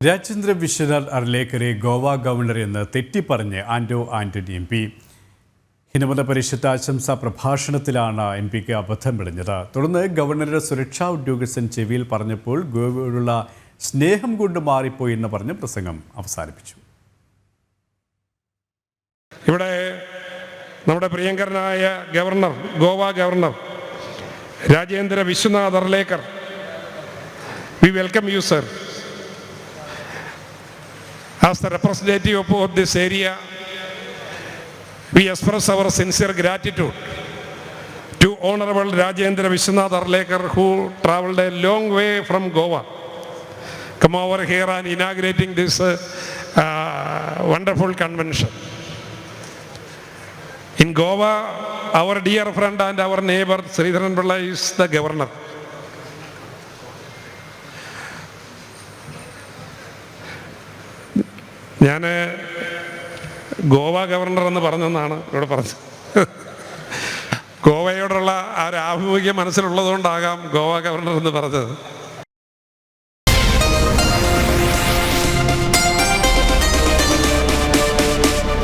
രാജേന്ദ്ര വിശ്വനാഥ് അർലേക്കറെ ഗോവ ഗവർണർ എന്ന് തെറ്റിപ്പറഞ്ഞ് ആന്റോ ആന്റണി എം പി. ഹിനമത പരിഷത്ത് ആശംസാ പ്രഭാഷണത്തിലാണ് എം പിക്ക് അബദ്ധം വിളഞ്ഞത് തുടർന്ന് ഗവർണറുടെ സുരക്ഷാ ഉദ്യോഗസ്ഥൻ ചെവിയിൽ പറഞ്ഞപ്പോൾ ഗോവയോടുള്ള സ്നേഹം കൊണ്ട് മാറിപ്പോയി എന്ന് പറഞ്ഞ് പ്രസംഗം അവസാനിപ്പിച്ചു. ഇവിടെ നമ്മുടെ പ്രിയങ്കരനായ governor Goa governor Rajendra Vishwanath Arlekar we welcome you sir As the representative of this area, we express our sincere gratitude to Honorable Rajendra Vishwanath Arlekar who traveled a long way from Goa. Come over here and inaugurating this uh, uh, wonderful convention. In Goa, our dear friend and our neighbor Sridharan Pillai is the governor. ഞാൻ Goa governor എന്ന് പറഞ്ഞെന്നാണ് ഇവിടെ പറഞ്ഞത്. ഗോവയോടുള്ള ആ ഒരു ആഭിമുഖ്യം മനസ്സിലുള്ളതുകൊണ്ടാകാം Goa governor എന്ന് പറഞ്ഞത്.